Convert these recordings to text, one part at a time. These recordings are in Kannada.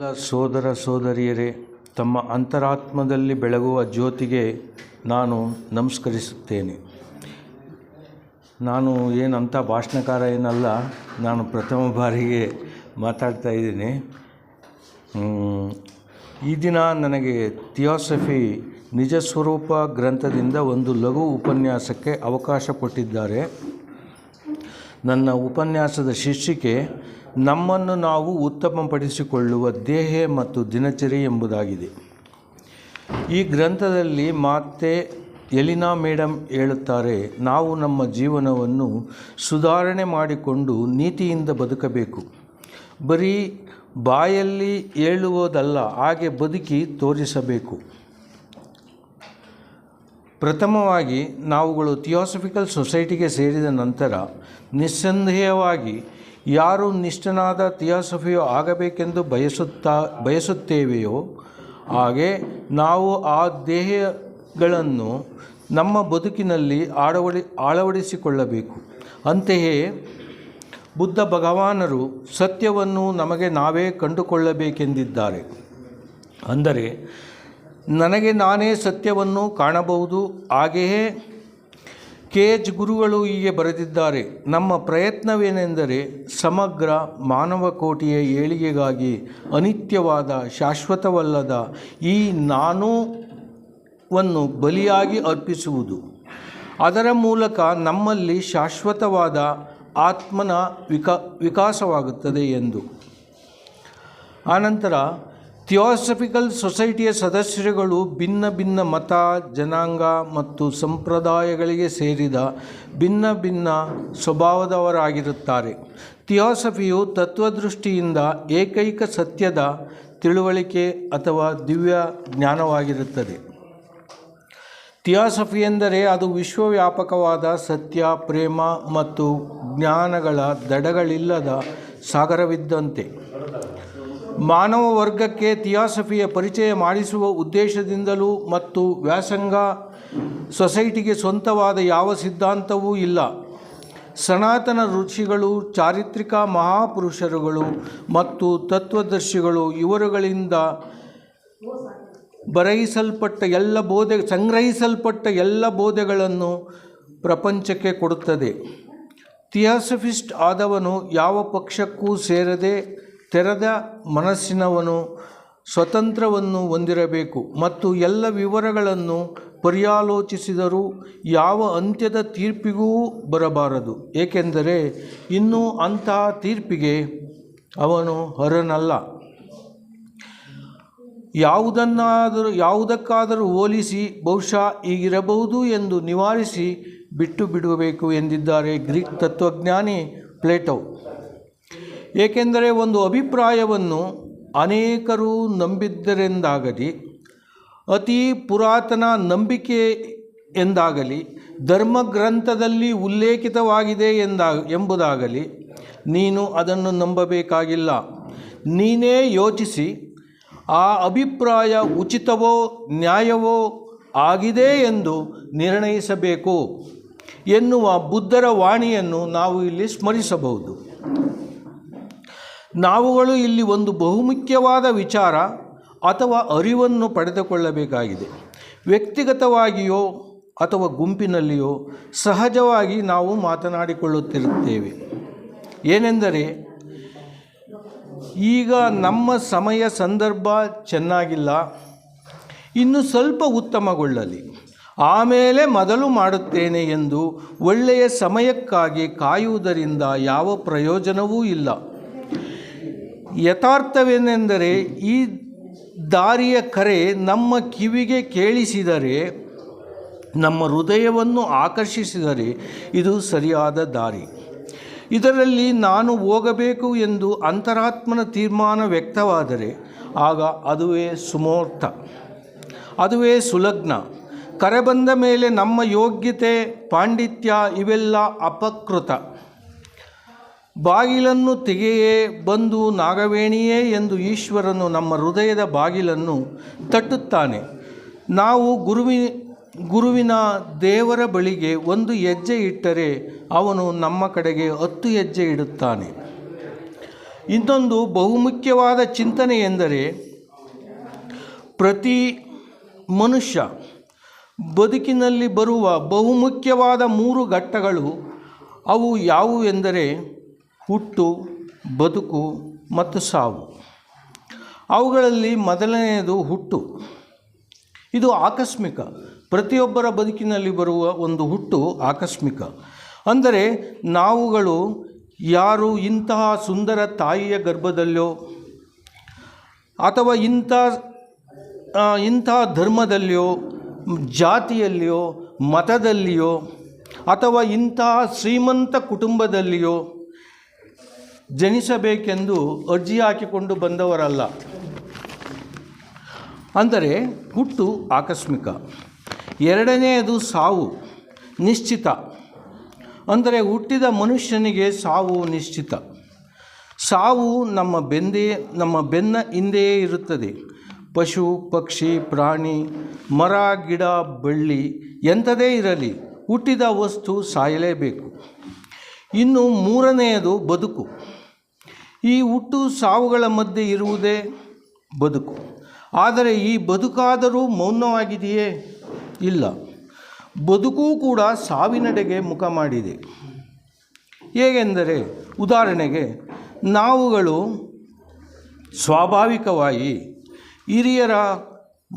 ಸೋದರ ಸೋದರಿಯರೇ, ತಮ್ಮ ಅಂತರಾತ್ಮದಲ್ಲಿ ಬೆಳಗುವ ಜ್ಯೋತಿಗೆ ನಾನು ನಮಸ್ಕರಿಸುತ್ತೇನೆ. ನಾನು ಏನಂತ ಭಾಷಣಕಾರ ಏನಲ್ಲ ನಾನು ಪ್ರಥಮ ಬಾರಿಗೆ ಮಾತಾಡ್ತಾ ಇದ್ದೀನಿ. ಈ ದಿನ ನನಗೆ ಥಿಯಾಸಫಿ ನಿಜ ಸ್ವರೂಪ ಗ್ರಂಥದಿಂದ ಒಂದು ಲಘು ಉಪನ್ಯಾಸಕ್ಕೆ ಅವಕಾಶ ಕೊಟ್ಟಿದ್ದಾರೆ. ನನ್ನ ಉಪನ್ಯಾಸದ ಶೀರ್ಷಿಕೆ, ನಮ್ಮನ್ನು ನಾವು ಉತ್ತಮಪಡಿಸಿಕೊಳ್ಳುವ ದೇಹ ಮತ್ತು ದಿನಚರಿ ಎಂಬುದಾಗಿದೆ. ಈ ಗ್ರಂಥದಲ್ಲಿ ಮಾತೆ ಎಲಿನಾ ಮೇಡಮ್ ಹೇಳುತ್ತಾರೆ, ನಾವು ನಮ್ಮ ಜೀವನವನ್ನು ಸುಧಾರಣೆ ಮಾಡಿಕೊಂಡು ನೀತಿಯಿಂದ ಬದುಕಬೇಕು. ಬರೀ ಬಾಯಲ್ಲಿ ಹೇಳುವುದಲ್ಲ ಹಾಗೆ ಬದುಕಿ ತೋರಿಸಬೇಕು. ಪ್ರಥಮವಾಗಿ ನಾವುಗಳು ಥಿಯಾಸಫಿಕಲ್ ಸೊಸೈಟಿಗೆ ಸೇರಿದ ನಂತರ ನಿಸ್ಸಂದೇಹವಾಗಿ ಯಾರು ನಿಷ್ಠನಾದ ಥಿಯಾಸಫಿಯೋ ಆಗಬೇಕೆಂದು ಬಯಸುತ್ತಾ, ಬಯಸುತ್ತೇವೆಯೋ, ಹಾಗೆ ನಾವು ಆ ದೇಹಗಳನ್ನು ನಮ್ಮ ಬದುಕಿನಲ್ಲಿ ಆಳವಡಿ ಅಳವಡಿಸಿಕೊಳ್ಳಬೇಕು ಅಂತೆಯೇ ಬುದ್ಧ ಭಗವಾನರು ಸತ್ಯವನ್ನು ನಮಗೆ ನಾವೇ ಕಂಡುಕೊಳ್ಳಬೇಕೆಂದಿದ್ದಾರೆ. ಅಂದರೆ ನನಗೆ ನಾನೇ ಸತ್ಯವನ್ನು ಕಾಣಬಹುದು. ಹಾಗೆಯೇ ಕೆ ಎಚ್ ಗುರುಗಳು ಹೀಗೆ ಬರೆದಿದ್ದಾರೆ, ನಮ್ಮ ಪ್ರಯತ್ನವೇನೆಂದರೆ ಸಮಗ್ರ ಮಾನವ ಕೋಟಿಯ ಏಳಿಗೆಗಾಗಿ ಅನಿತ್ಯವಾದ, ಶಾಶ್ವತವಲ್ಲದ ಈ ನಾನು ವನ್ನು ಬಲಿಯಾಗಿ ಅರ್ಪಿಸುವುದು. ಅದರ ಮೂಲಕ ನಮ್ಮಲ್ಲಿ ಶಾಶ್ವತವಾದ ಆತ್ಮನ ವಿಕಾ, ವಿಕಾಸವಾಗುತ್ತದೆ ಎಂದು. ಆನಂತರ ಥಿಯಾಸಫಿಕಲ್ ಸೊಸೈಟಿಯ ಸದಸ್ಯರುಗಳು ಭಿನ್ನ ಭಿನ್ನ ಮತ, ಜನಾಂಗ ಮತ್ತು ಸಂಪ್ರದಾಯಗಳಿಗೆ ಸೇರಿದ ಭಿನ್ನ ಭಿನ್ನ ಸ್ವಭಾವದವರಾಗಿರುತ್ತಾರೆ. ಥಿಯಾಸಫಿಯು ತತ್ವದೃಷ್ಟಿಯಿಂದ ಏಕೈಕ ಸತ್ಯದ ತಿಳುವಳಿಕೆ ಅಥವಾ ದಿವ್ಯ ಜ್ಞಾನವಾಗಿರುತ್ತದೆ. ಥಿಯಾಸಫಿ ಎಂದರೆ ಅದು ವಿಶ್ವವ್ಯಾಪಕವಾದ ಸತ್ಯ, ಪ್ರೇಮ ಮತ್ತು ಜ್ಞಾನಗಳ ದಡಗಳಿಲ್ಲದ ಸಾಗರವಿದ್ದಂತೆ. ಮಾನವ ವರ್ಗಕ್ಕೆ ಥಿಯಾಸಫಿಯ ಪರಿಚಯ ಮಾಡಿಸುವ ಉದ್ದೇಶದಿಂದಲೂ ಮತ್ತು ವ್ಯಾಸಂಗ ಸೊಸೈಟಿಗೆ ಸ್ವಂತವಾದ ಯಾವ ಸಿದ್ಧಾಂತವೂ ಇಲ್ಲ. ಸನಾತನ ಋಷಿಗಳು, ಚಾರಿತ್ರಿಕ ಮಹಾಪುರುಷರುಗಳು ಮತ್ತು ತತ್ವದರ್ಶಿಗಳು ಇವರುಗಳಿಂದ ಬರಹಿಸಲ್ಪಟ್ಟ ಎಲ್ಲ ಬೋಧೆ, ಸಂಗ್ರಹಿಸಲ್ಪಟ್ಟ ಎಲ್ಲ ಬೋಧೆಗಳನ್ನು ಪ್ರಪಂಚಕ್ಕೆ ಕೊಡುತ್ತದೆ. ಥಿಯಾಸಫಿಸ್ಟ್ ಆದವನು ಯಾವ ಪಕ್ಷಕ್ಕೂ ಸೇರದೆ ತೆರೆದ ಮನಸ್ಸಿನವನು ಸ್ವತಂತ್ರವನ್ನು ಹೊಂದಿರಬೇಕು ಮತ್ತು ಎಲ್ಲ ವಿವರಗಳನ್ನು ಪರ್ಯಾಲೋಚಿಸಿದರೂ ಯಾವ ಅಂತ್ಯದ ತೀರ್ಪಿಗೂ ಬರಬಾರದು. ಏಕೆಂದರೆ ಇನ್ನೂ ಅಂತಹ ತೀರ್ಪಿಗೆ ಅವನು ಹೊರನಲ್ಲ ಯಾವುದನ್ನಾದರೂ, ಯಾವುದಕ್ಕಾದರೂ ಹೋಲಿಸಿ ಬಹುಶಃ ಹೀಗಿರಬಹುದು ಎಂದು ನಿವಾರಿಸಿ ಬಿಟ್ಟು ಬಿಡಬೇಕು ಎಂದಿದ್ದಾರೆ ಗ್ರೀಕ್ ತತ್ವಜ್ಞಾನಿ ಪ್ಲೇಟೋ. ಏಕೆಂದರೆ ಒಂದು ಅಭಿಪ್ರಾಯವನ್ನು ಅನೇಕರು ನಂಬಿದ್ದರೆಂದಾಗಲಿ, ಅತಿ ಪುರಾತನ ನಂಬಿಕೆ ಎಂದಾಗಲಿ ಧರ್ಮಗ್ರಂಥದಲ್ಲಿ ಉಲ್ಲೇಖಿತವಾಗಿದೆ ಎಂದಾ, ಎಂಬುದಾಗಲಿ ನೀನು ಅದನ್ನು ನಂಬಬೇಕಾಗಿಲ್ಲ. ನೀನೇ ಯೋಚಿಸಿ, ಆ ಅಭಿಪ್ರಾಯ ಉಚಿತವೋ ನ್ಯಾಯವೋ ಆಗಿದೆ ಎಂದು ನಿರ್ಣಯಿಸಬೇಕು ಎನ್ನುವ ಬುದ್ಧರ ವಾಣಿಯನ್ನು ನಾವು ಇಲ್ಲಿ ಸ್ಮರಿಸಬಹುದು. ನಾವುಗಳು ಇಲ್ಲಿ ಒಂದು ಬಹುಮುಖ್ಯವಾದ ವಿಚಾರ ಅಥವಾ ಅರಿವನ್ನು ಪಡೆದುಕೊಳ್ಳಬೇಕಾಗಿದೆ. ವ್ಯಕ್ತಿಗತವಾಗಿಯೋ ಅಥವಾ ಗುಂಪಿನಲ್ಲಿಯೋ ಸಹಜವಾಗಿ ನಾವು ಮಾತನಾಡಿಕೊಳ್ಳುತ್ತಿರುತ್ತೇವೆ. ಏನೆಂದರೆ, ಈಗ ನಮ್ಮ ಸಮಯ ಸಂದರ್ಭ ಚೆನ್ನಾಗಿಲ್ಲ. ಇನ್ನು ಸ್ವಲ್ಪ ಉತ್ತಮಗೊಳ್ಳಲಿ. ಆಮೇಲೆ ಮೊದಲು ಮಾಡುತ್ತೇನೆ ಎಂದು ಒಳ್ಳೆಯ ಸಮಯಕ್ಕಾಗಿ ಕಾಯುವುದರಿಂದ ಯಾವ ಪ್ರಯೋಜನವೂ ಇಲ್ಲ. ಯಥಾರ್ಥವೇನೆಂದರೆ ಈ ದಾರಿಯ ಕರೆ ನಮ್ಮ ಕಿವಿಗೆ ಕೇಳಿಸಿದರೆ, ನಮ್ಮ ಹೃದಯವನ್ನು ಆಕರ್ಷಿಸಿದರೆ ಇದು ಸರಿಯಾದ ದಾರಿ. ಇದರಲ್ಲಿ ನಾನು ಹೋಗಬೇಕು ಎಂದು ಅಂತರಾತ್ಮನ ತೀರ್ಮಾನ ವ್ಯಕ್ತವಾದರೆ, ಆಗ ಅದುವೇ ಸುಮೂರ್ತ ಅದುವೇ ಸುಲಗ್ನ. ಕರೆ ಬಂದ ಮೇಲೆ ನಮ್ಮ ಯೋಗ್ಯತೆ, ಪಾಂಡಿತ್ಯ ಇವೆಲ್ಲ ಅಪಕೃತ. ಬಾಗಿಲನ್ನು ತೆಗೆಯೇ ಬಂದು ನಾಗವೇಣಿಯೇ ಎಂದು ಈಶ್ವರನು ನಮ್ಮ ಹೃದಯದ ಬಾಗಿಲನ್ನು ತಟ್ಟುತ್ತಾನೆ. ನಾವು ಗುರುವಿ, ಗುರುವಿನ ದೇವರ ಬಳಿಗೆ ಒಂದು ಹೆಜ್ಜೆ ಇಟ್ಟರೆ ಅವನು ನಮ್ಮ ಕಡೆಗೆ ಹತ್ತು ಹೆಜ್ಜೆ ಇಡುತ್ತಾನೆ. ಇನ್ನೊಂದು ಬಹುಮುಖ್ಯವಾದ ಚಿಂತನೆ ಎಂದರೆ ಪ್ರತಿ ಮನುಷ್ಯ ಬದುಕಿನಲ್ಲಿ ಬರುವ ಬಹುಮುಖ್ಯವಾದ ಮೂರು ಘಟ್ಟಗಳು ಅವು ಯಾವುವು ಎಂದರೆ ಹುಟ್ಟು, ಬದುಕು ಮತ್ತು ಸಾವು. ಅವುಗಳಲ್ಲಿ ಮೊದಲನೆಯದು ಹುಟ್ಟು. ಇದು ಆಕಸ್ಮಿಕ. ಪ್ರತಿಯೊಬ್ಬರ ಬದುಕಿನಲ್ಲಿ ಬರುವ ಒಂದು ಹುಟ್ಟು ಆಕಸ್ಮಿಕ. ಅಂದರೆ ನಾವುಗಳು ಯಾರು ಇಂತಹ ಸುಂದರ ತಾಯಿಯ ಗರ್ಭದಲ್ಲೋ ಅಥವಾ ಇಂಥ ಇಂತಹ ಧರ್ಮದಲ್ಲಿಯೋ, ಜಾತಿಯಲ್ಲಿಯೋ, ಮತದಲ್ಲಿಯೋ ಅಥವಾ ಇಂತಹ ಶ್ರೀಮಂತ ಕುಟುಂಬದಲ್ಲಿಯೋ ಜನಿಸಬೇಕೆಂದು ಅರ್ಜಿ ಹಾಕಿಕೊಂಡು ಬಂದವರಲ್ಲ. ಅಂದರೆ ಹುಟ್ಟು ಆಕಸ್ಮಿಕ. ಎರಡನೆಯದು ಸಾವು, ನಿಶ್ಚಿತ. ಅಂದರೆ ಹುಟ್ಟಿದ ಮನುಷ್ಯನಿಗೆ ಸಾವು ನಿಶ್ಚಿತ. ಸಾವು ನಮ್ಮ ಬೆಂದೇ, ನಮ್ಮ ಬೆನ್ನ ಹಿಂದೆಯೇ ಇರುತ್ತದೆ. ಪಶು, ಪಕ್ಷಿ, ಪ್ರಾಣಿ, ಮರ, ಗಿಡ, ಬಳ್ಳಿ ಎಂಥದೇ ಇರಲಿ ಹುಟ್ಟಿದ ವಸ್ತು ಸಾಯಲೇಬೇಕು. ಇನ್ನು ಮೂರನೆಯದು ಬದುಕು. ಈ ಹುಟ್ಟು ಸಾವುಗಳ ಮಧ್ಯೆ ಇರುವುದೇ ಬದುಕು. ಆದರೆ ಈ ಬದುಕಾದರೂ ಮೌನವಾಗಿದೆಯೇ? ಇಲ್ಲ. ಬದುಕು ಕೂಡ ಸಾವಿನೆಡೆಗೆ ಮುಖ ಮಾಡಿದೆ. ಹೇಗೆಂದರೆ, ಉದಾಹರಣೆಗೆ, ನಾವುಗಳು ಸ್ವಾಭಾವಿಕವಾಗಿ ಹಿರಿಯರ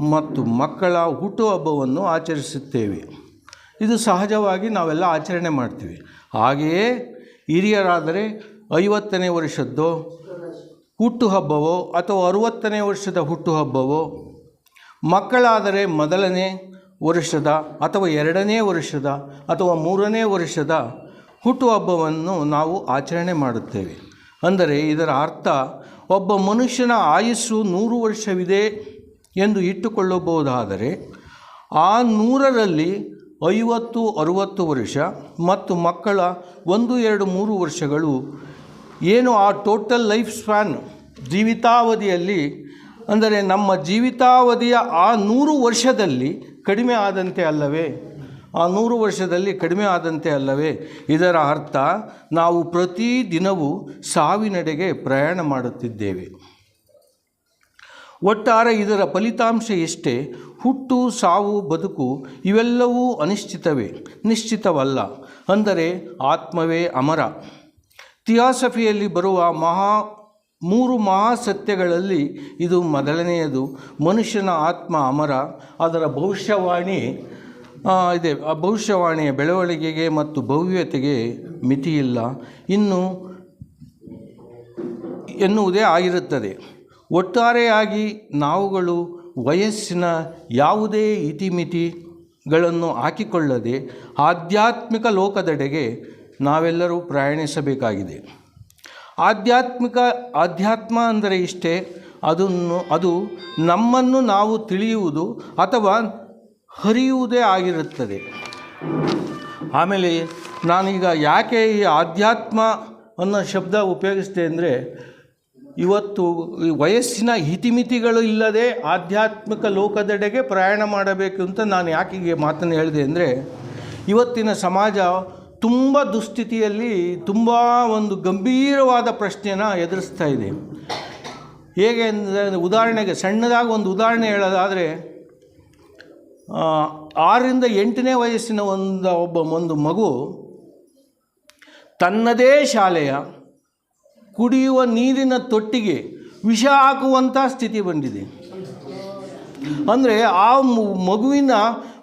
ಮತ್ತು ಮಕ್ಕಳ ಹುಟ್ಟುಹಬ್ಬವನ್ನು ಆಚರಿಸುತ್ತೇವೆ. ಇದು ಸಹಜವಾಗಿ ನಾವೆಲ್ಲ ಆಚರಣೆ ಮಾಡ್ತೀವಿ. ಹಾಗೆಯೇ ಹಿರಿಯರಾದರೆ ಐವತ್ತನೇ ವರ್ಷದ್ದು ಹುಟ್ಟುಹಬ್ಬವೋ ಅಥವಾ ಅರುವತ್ತನೇ ವರ್ಷದ ಹುಟ್ಟುಹಬ್ಬವೋ? ಮಕ್ಕಳಾದರೆ ಮೊದಲನೇ ವರ್ಷದ ಅಥವಾ ಎರಡನೇ ವರ್ಷದ ಅಥವಾ ಮೂರನೇ ವರ್ಷದ ಹುಟ್ಟುಹಬ್ಬವನ್ನು ನಾವು ಆಚರಣೆ ಮಾಡುತ್ತೇವೆ. ಅಂದರೆ ಇದರ ಅರ್ಥ, ಒಬ್ಬ ಮನುಷ್ಯನ ಆಯಸ್ಸು ನೂರು ವರ್ಷವಿದೆ ಎಂದು ಇಟ್ಟುಕೊಳ್ಳಬಹುದಾದರೆ ಆ ನೂರರಲ್ಲಿ ಐವತ್ತು, ಅರುವತ್ತು ವರ್ಷ ಮತ್ತು ಮಕ್ಕಳ ಒಂದು, ಎರಡು, ಮೂರು ವರ್ಷಗಳು ಏನು ಆ ಟೋಟಲ್ ಲೈಫ್ ಸ್ಪ್ಯಾನ್ ಜೀವಿತಾವಧಿಯಲ್ಲಿ, ಅಂದರೆ ನಮ್ಮ ಜೀವಿತಾವಧಿಯ ಆ ನೂರು ವರ್ಷದಲ್ಲಿ ಕಡಿಮೆ ಆದಂತೆ ಅಲ್ಲವೇ? ಆ ನೂರು ವರ್ಷದಲ್ಲಿ ಕಡಿಮೆ ಆದಂತೆ ಅಲ್ಲವೇ? ಇದರ ಅರ್ಥ ನಾವು ಪ್ರತಿ ದಿನವೂ ಸಾವಿನೆಡೆಗೆ ಪ್ರಯಾಣ ಮಾಡುತ್ತಿದ್ದೇವೆ. ಒಟ್ಟಾರೆ ಇದರ ಫಲಿತಾಂಶ ಎಷ್ಟೇ? ಹುಟ್ಟು, ಸಾವು, ಬದುಕು ಇವೆಲ್ಲವೂ ಅನಿಶ್ಚಿತವೇ? ನಿಶ್ಚಿತವಲ್ಲ. ಅಂದರೆ ಆತ್ಮವೇ ಅಮರ. ಥಿಯಾಸಫಿಯಲ್ಲಿ ಬರುವ ಮಹಾ, ಮೂರು ಮಹಾಸತ್ಯಗಳಲ್ಲಿ ಇದು ಮೊದಲನೆಯದು. ಮನುಷ್ಯನ ಆತ್ಮ ಅಮರ, ಅದರ ಭವಿಷ್ಯವಾಣಿ ಇದೆ. ಆ ಭವಿಷ್ಯವಾಣಿಯ ಬೆಳವಣಿಗೆಗೆ ಮತ್ತು ಭವ್ಯತೆಗೆ ಮಿತಿಯಿಲ್ಲ. ಇನ್ನು ಎನ್ನುವುದೇ ಆಗಿರುತ್ತದೆ. ಒಟ್ಟಾರೆಯಾಗಿ ನಾವುಗಳು ವಯಸ್ಸಿನ ಯಾವುದೇ ಇತಿಮಿತಿಗಳನ್ನು ಹಾಕಿಕೊಳ್ಳದೆ ಆಧ್ಯಾತ್ಮಿಕ ಲೋಕದೆಡೆಗೆ ನಾವೆಲ್ಲರೂ ಪ್ರಯಾಣಿಸಬೇಕಾಗಿದೆ. ಆಧ್ಯಾತ್ಮಿಕ, ಆಧ್ಯಾತ್ಮ ಅಂದರೆ ಇಷ್ಟೇ, ಅದನ್ನು, ಅದು ನಮ್ಮನ್ನು ನಾವು ತಿಳಿಯುವುದು ಅಥವಾ ಹರಿಯುವುದೇ ಆಗಿರುತ್ತದೆ. ಆಮೇಲೆ ನಾನೀಗ ಯಾಕೆ ಈ ಆಧ್ಯಾತ್ಮ ಅನ್ನೋ ಶಬ್ದ ಉಪಯೋಗಿಸಿದೆ ಅಂದರೆ, ಇವತ್ತು ವಯಸ್ಸಿನ ಹಿತಿಮಿತಿಗಳು ಇಲ್ಲದೆ ಆಧ್ಯಾತ್ಮಿಕ ಲೋಕದೆಡೆಗೆ ಪ್ರಯಾಣ ಮಾಡಬೇಕು ಅಂತ ನಾನು ಯಾಕೆ ಮಾತನ್ನು ಹೇಳಿದೆ ಅಂದರೆ, ಇವತ್ತಿನ ಸಮಾಜ ತುಂಬ ದುಸ್ಥಿತಿಯಲ್ಲಿ ತುಂಬ ಒಂದು ಗಂಭೀರವಾದ ಪ್ರಶ್ನೆಯನ್ನು ಎದುರಿಸ್ತಾ ಇದೆ. ಹೇಗೆ ಅಂದರೆ ಉದಾಹರಣೆಗೆ ಸಣ್ಣದಾಗಿ ಒಂದು ಉದಾಹರಣೆ ಹೇಳೋದಾದರೆ ಆರರಿಂದ ಎಂಟನೇ ವಯಸ್ಸಿನ ಒಂದು ಒಬ್ಬ ಒಂದು ಮಗು ತನ್ನದೇ ಶಾಲೆಯ ಕುಡಿಯುವ ನೀರಿನ ತೊಟ್ಟಿಗೆ ವಿಷ ಹಾಕುವಂಥ ಸ್ಥಿತಿ ಬಂದಿದೆ. ಅಂದರೆ ಆ ಮಗುವಿನ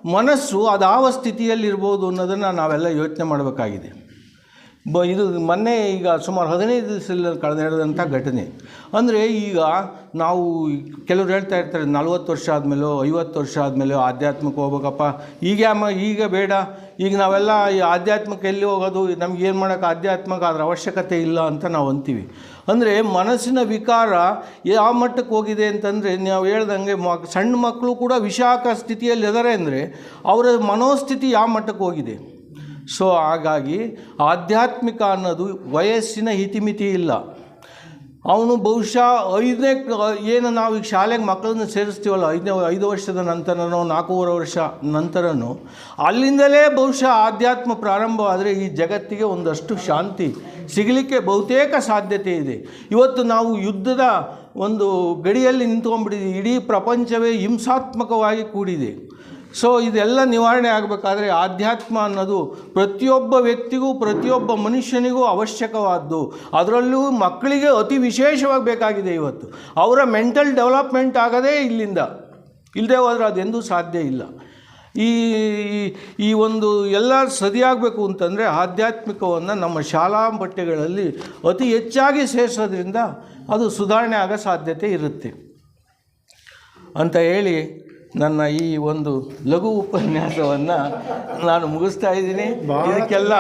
ಮನಸ್ಸು ಅದಾವ ಸ್ಥಿತಿಯಲ್ಲಿರ್ಬೋದು ಅನ್ನೋದನ್ನು ನಾವೆಲ್ಲ ಯೋಚನೆ ಮಾಡಬೇಕಾಗಿದೆ. ಬ, ಇದು ಮೊನ್ನೆ ಈಗ ಸುಮಾರು ಹದಿನೈದು ದಿವಸದಲ್ಲಿ ಕಳೆದ ನಡೆದಂಥ ಘಟನೆ. ಅಂದರೆ ಈಗ ನಾವು ಕೆಲವ್ರು ಹೇಳ್ತಾ ಇರ್ತಾರೆ, ನಲ್ವತ್ತು ವರ್ಷ ಆದಮೇಲೋ, ಐವತ್ತು ವರ್ಷ ಆದಮೇಲೋ ಆಧ್ಯಾತ್ಮಕ್ಕೆ ಹೋಗ್ಬೇಕಪ್ಪ. ಈಗ ಈಗ ಬೇಡ. ಈಗ ನಾವೆಲ್ಲ ಈ ಆಧ್ಯಾತ್ಮಕ್ಕೆ ಎಲ್ಲಿ ಹೋಗೋದು? ಏನು ಮಾಡೋಕ್ಕೆ ಆಧ್ಯಾತ್ಮಕ್ಕೆ ಅದರ ಅವಶ್ಯಕತೆ ಇಲ್ಲ ಅಂತ ನಾವು ಅಂತೀವಿ. ಅಂದರೆ ಮನಸ್ಸಿನ ವಿಕಾರ ಯಾವ ಮಟ್ಟಕ್ಕೆ ಹೋಗಿದೆ ಅಂತಂದರೆ, ನಾವು ಹೇಳ್ದಂಗೆ ಮ, ಸಣ್ಣ ಮಕ್ಕಳು ಕೂಡ ವಿಷಾಕ ಸ್ಥಿತಿಯಲ್ಲಿ ಇದ್ದಾರೆ ಅಂದರೆ, ಅವರ ಮನೋಸ್ಥಿತಿ ಯಾವ ಮಟ್ಟಕ್ಕೆ ಹೋಗಿದೆ? ಸೊ ಹಾಗಾಗಿ ಆಧ್ಯಾತ್ಮಿಕ ಅನ್ನೋದು ವಯಸ್ಸಿನ ಇತಿಮಿತಿ ಇಲ್ಲ. ಅವನು ಬಹುಶಃ ಐದನೇ ಏನು ನಾವು ಈಗ ಶಾಲೆಗೆ ಮಕ್ಕಳನ್ನು ಸೇರಿಸ್ತೀವಲ್ಲ, ಐದನೇ, ಐದು ವರ್ಷದ ನಂತರನೋ, ನಾಲ್ಕೂವರೆ ವರ್ಷ ನಂತರನೋ, ಅಲ್ಲಿಂದಲೇ ಬಹುಶಃ ಆಧ್ಯಾತ್ಮ ಪ್ರಾರಂಭವಾದರೆ ಈ ಜಗತ್ತಿಗೆ ಒಂದಷ್ಟು ಶಾಂತಿ ಸಿಗಲಿಕ್ಕೆ ಬಹುತೇಕ ಸಾಧ್ಯತೆ ಇದೆ. ಇವತ್ತು ನಾವು ಯುದ್ಧದ ಒಂದು ಗಡಿಯಲ್ಲಿ ನಿಂತ್ಕೊಂಡ್ಬಿಟ್ಟಿದ್ದೀವಿ, ಇಡೀ ಪ್ರಪಂಚವೇ ಹಿಂಸಾತ್ಮಕವಾಗಿ ಕೂಡಿದೆ. ಸೊ ಇದೆಲ್ಲ ನಿವಾರಣೆ ಆಗಬೇಕಾದ್ರೆ ಆಧ್ಯಾತ್ಮ ಅನ್ನೋದು ಪ್ರತಿಯೊಬ್ಬ ವ್ಯಕ್ತಿಗೂ, ಪ್ರತಿಯೊಬ್ಬ ಮನುಷ್ಯನಿಗೂ ಅವಶ್ಯಕವಾದ್ದು. ಅದರಲ್ಲೂ ಮಕ್ಕಳಿಗೆ ಅತಿ ವಿಶೇಷವಾಗಿ ಬೇಕಾಗಿದೆ ಇವತ್ತು. ಅವರ ಮೆಂಟಲ್ ಡೆವಲಪ್ಮೆಂಟ್ ಆಗೋದೇ ಇಲ್ಲಿಂದ. ಇಲ್ಲದೆ ಹೋದರೆ ಅದೆಂದೂ ಸಾಧ್ಯ ಇಲ್ಲ. ಈ ಈ ಒಂದು ಎಲ್ಲ ಸರಿಯಾಗಬೇಕು ಅಂತಂದರೆ ಆಧ್ಯಾತ್ಮಿಕವನ್ನು ನಮ್ಮ ಶಾಲಾ ಬಟ್ಟೆಗಳಲ್ಲಿ ಅತಿ ಹೆಚ್ಚಾಗಿ ಸೇರಿಸೋದ್ರಿಂದ ಅದು ಸುಧಾರಣೆ ಆಗೋ ಸಾಧ್ಯತೆ ಇರುತ್ತೆ. ಅಂತ ಹೇಳಿ ನನ್ನ ಈ ಒಂದು ಲಘು ಉಪನ್ಯಾಸವನ್ನು ನಾನು ಮುಗಿಸ್ತಾ ಇದ್ದೀನಿ. ಇದಕ್ಕೆಲ್ಲ